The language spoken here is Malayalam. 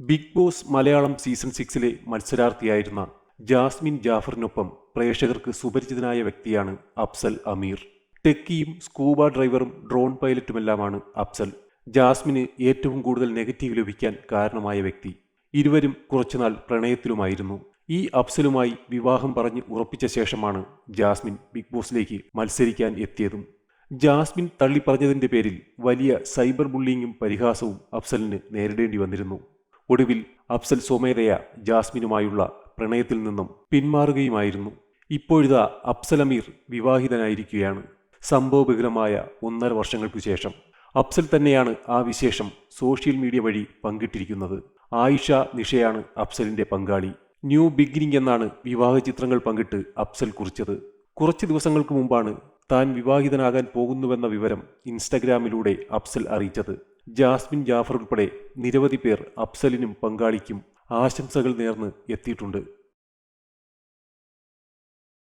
ബിഗ് ബോസ് മലയാളം സീസൺ സിക്സിലെ മത്സരാർത്ഥിയായിരുന്ന ജാസ്മിൻ ജാഫറിനൊപ്പം പ്രേക്ഷകർക്ക് സുപരിചിതനായ വ്യക്തിയാണ് അഫ്സൽ അമീർ. ടെക്കിയും സ്കൂബ ഡ്രൈവറും ഡ്രോൺ പൈലറ്റുമെല്ലാമാണ് അഫ്സൽ. ജാസ്മിന് ഏറ്റവും കൂടുതൽ നെഗറ്റീവ് ലഭിക്കാൻ കാരണമായ വ്യക്തി. ഇരുവരും കുറച്ചുനാൾ പ്രണയത്തിലുമായിരുന്നു. ഈ അഫ്സലുമായി വിവാഹം പറഞ്ഞ് ഉറപ്പിച്ച ശേഷമാണ് ജാസ്മിൻ ബിഗ് ബോസിലേക്ക് മത്സരിക്കാൻ എത്തിയതും. ജാസ്മിൻ തള്ളിപ്പറഞ്ഞതിന്റെ പേരിൽ വലിയ സൈബർ ബുള്ളിങ്ങും പരിഹാസവും അഫ്സലിന് നേരിടേണ്ടി വന്നിരുന്നു. ഒടുവിൽ അഫ്സൽ സ്വമേധയ ജാസ്മിനുമായുള്ള പ്രണയത്തിൽ നിന്നും പിന്മാറുകയുമായിരുന്നു. ഇപ്പോഴിതാ അഫ്സൽ അമീർ വിവാഹിതനായിരിക്കുകയാണ്. സംഭവബഹുലമായ ഒന്നര വർഷങ്ങൾക്കു ശേഷം അഫ്സൽ തന്നെയാണ് ആ വിശേഷം സോഷ്യൽ മീഡിയ വഴി പങ്കിട്ടിരിക്കുന്നത്. ആയിഷ നിഷയാണ് അഫ്സലിന്റെ പങ്കാളി. ന്യൂ ബിഗിനിങ് എന്നാണ് വിവാഹ ചിത്രങ്ങൾ പങ്കിട്ട് അഫ്സൽ കുറിച്ചത്. കുറച്ച് ദിവസങ്ങൾക്ക് മുമ്പാണ് താൻ വിവാഹിതനാകാൻ പോകുന്നുവെന്ന വിവരം ഇൻസ്റ്റഗ്രാമിലൂടെ അഫ്സൽ അറിയിച്ചത്. ജാസ്മിൻ ജാഫർ ഉൾപ്പെടെ നിരവധി പേർ അഫ്സലിനും പങ്കാളിക്കും ആശംസകൾ നേർന്ന് എത്തിയിട്ടുണ്ട്.